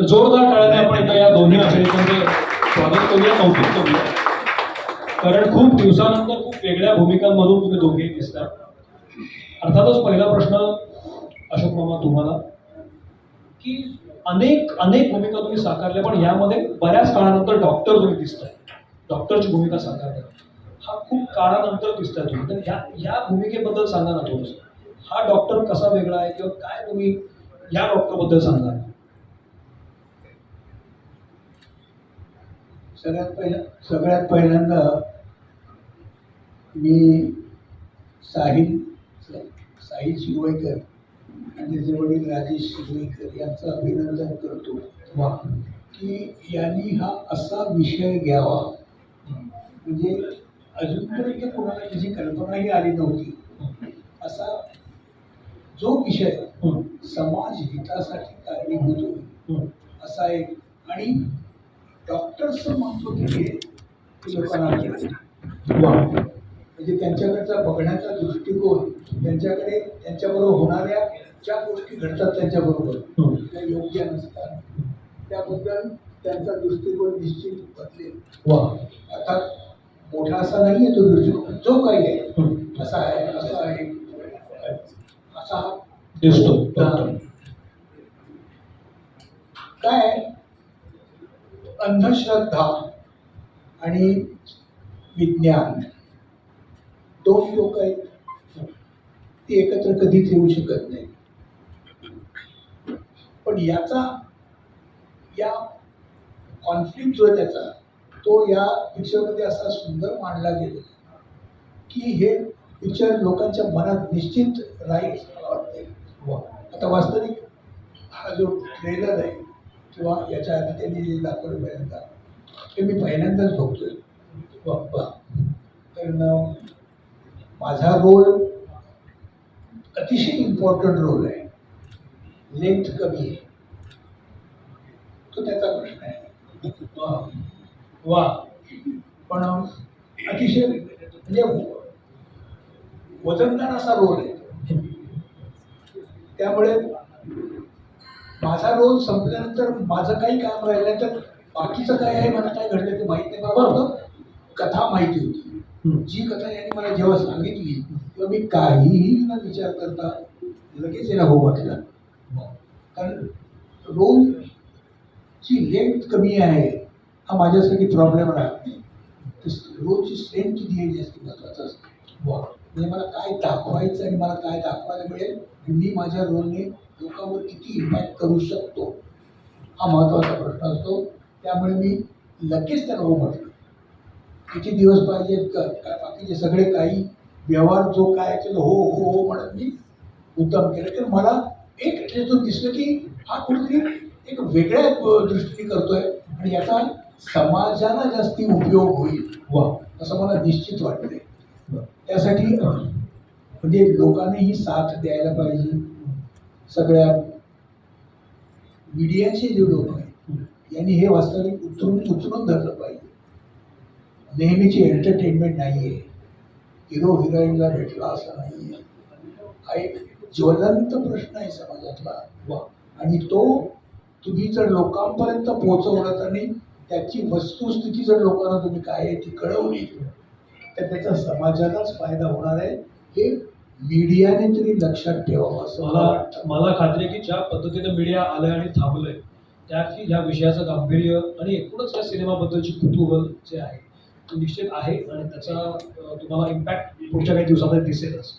जोरदार टाळ्याने आपण एकदा या दोन्ही अभिनेत्यांचं स्वागत करूया कौतुक करूया. कारण खूप दिवसानंतर खूप वेगळ्या भूमिकांमधून तुम्ही दोघेही दिसतात अर्थातच पहिला प्रश्न अशोक मामा तुम्हाला की अनेक अनेक भूमिका तुम्ही साकारल्या पण यामध्ये बऱ्याच काळानंतर डॉक्टर तुम्ही दिसताय. डॉक्टरची भूमिका साकारल्या हा खूप काळानंतर दिसताय तुम्ही. तर ह्या ह्या भूमिकेबद्दल सांगा ना थोडंसं. हा डॉक्टर कसा वेगळा आहे किंवा काय तुम्ही या डॉक्टरबद्दल सांगा सगळ्यात पहिल्या सगळ्यात पहिल्यांदा मी साहिल साहिल शिरवाईकर आणि त्याचे वडील राजेश शिरवाईकर यांचं अभिनंदन करतो. वा. की यांनी हा असा विषय घ्यावा. म्हणजे अजूनपर्यंत कोणाला त्याची कल्पनाही आली नव्हती. असा जो विषय समाज हितासाठी कारणीभूत होईल हं. असा एक आणि डॉक्टर्सचं महत्त्व किती आहे लोकांना म्हणजे त्यांच्याकडचा बघण्याचा दृष्टिकोन त्यांच्याकडे त्यांच्याबरोबर होणाऱ्या ज्या गोष्टी घडतात त्यांच्याबरोबर. त्या योग्य नसतात. त्याबद्दल त्यांचा दृष्टिकोन निश्चित बदलेल वा. अर्थात मोठा असा नाही आहे तो दृष्टिकोन जो काही आहे. असा आहे असा आहे. दिसतो. काय? अंधश्रद्धा आणि विज्ञान. दोन लोक आहेत. ती एकत्र कधीच येऊ शकत नाही. पण याचा या कॉन्फ्लिक्ट जो आहे त्याचा तो या पिक्चरमध्ये असा सुंदर मांडला गेलेला की हे पिक्चर लोकांच्या मनात निश्चित राहील वा आता वास्तविक हा जो ट्रेलर आहे किंवा याच्या आधी त्यांनी जे दाखवलं पहिल्यांदा ते मी पहिल्यांदाच बघतोय. बाप्पा कारण माझा रोल अतिशय इम्पॉर्टंट रोल आहे. लेंथ कमी आहे. तो त्याचा प्रश्न आहे. वा वा पण अतिशय म्हणजे वजनदार असा रोल आहे. त्यामुळे माझा रोल संपल्यानंतर माझं काही काम राहिल्यानंतर बाकीचं काय आहे मला काय घडलं ते माहीत नाही. मला फक्त कथा माहिती होती. जी कथा यांनी मला जेव्हा सांगितली तेव्हा मी काहीही न विचार करता लगेच याला हो म्हटलं कारण रोलची लेंथ कमी आहे हा माझ्यासाठी प्रॉब्लेम राहत. नाही रोलची स्ट्रेंथ किती आहे जास्त महत्त्वाचं असतं. वा म्हणजे मला काय दाखवायचं आणि मला काय दाखवायला मिळेल मी माझ्या रोलने लोकांवर किती इम्पॅक्ट करू शकतो हा महत्त्वाचा प्रश्न असतो. त्यामुळे मी लगेच त्याला हो म्हटलं. किती दिवस पाहिजेत का बाकीचे सगळे काही व्यवहार जो काय आहे त्याला हो हो हो म्हणत मी उत्तम केलं. तर मला एक त्याच्यातून दिसलं की हा कुठेतरी एक वेगळ्या दृष्टीने करतोय आणि याचा समाजाला जास्ती उपयोग होईल. वा असं मला निश्चित वाटतंय. त्यासाठी म्हणजे लोकांनीही साथ द्यायला पाहिजे. सगळ्या मीडियाचे जे लोक आहेत यांनी हे वास्तविक उचलून उचलून धरलं पाहिजे. नेहमीची एंटरटेनमेंट नाही आहे हिरो हिरोईनला भेटला असं नाही आहे हा एक ज्वलंत प्रश्न आहे समाजातला. वा आणि तो तुम्ही जर लोकांपर्यंत पोहोचवलात आणि त्याची वस्तुस्थिती जर लोकांना तुम्ही काय आहे ती कळवली तर त्याचा समाजालाच फायदा होणार आहे. हे मीडियाने तरी लक्षात ठेवावं असं मला मला वाटतं. मला खात्री आहे की ज्या पद्धतीने मीडिया आलंय आणि थांबलंय त्यात ह्या विषयाचं गांभीर्य आणि एकूणच या सिनेमाबद्दलची कुतूहल जे आहे ते निश्चित आहे आणि त्याचा तुम्हाला इम्पॅक्ट पुढच्या काही दिवसामध्ये दिसेलच.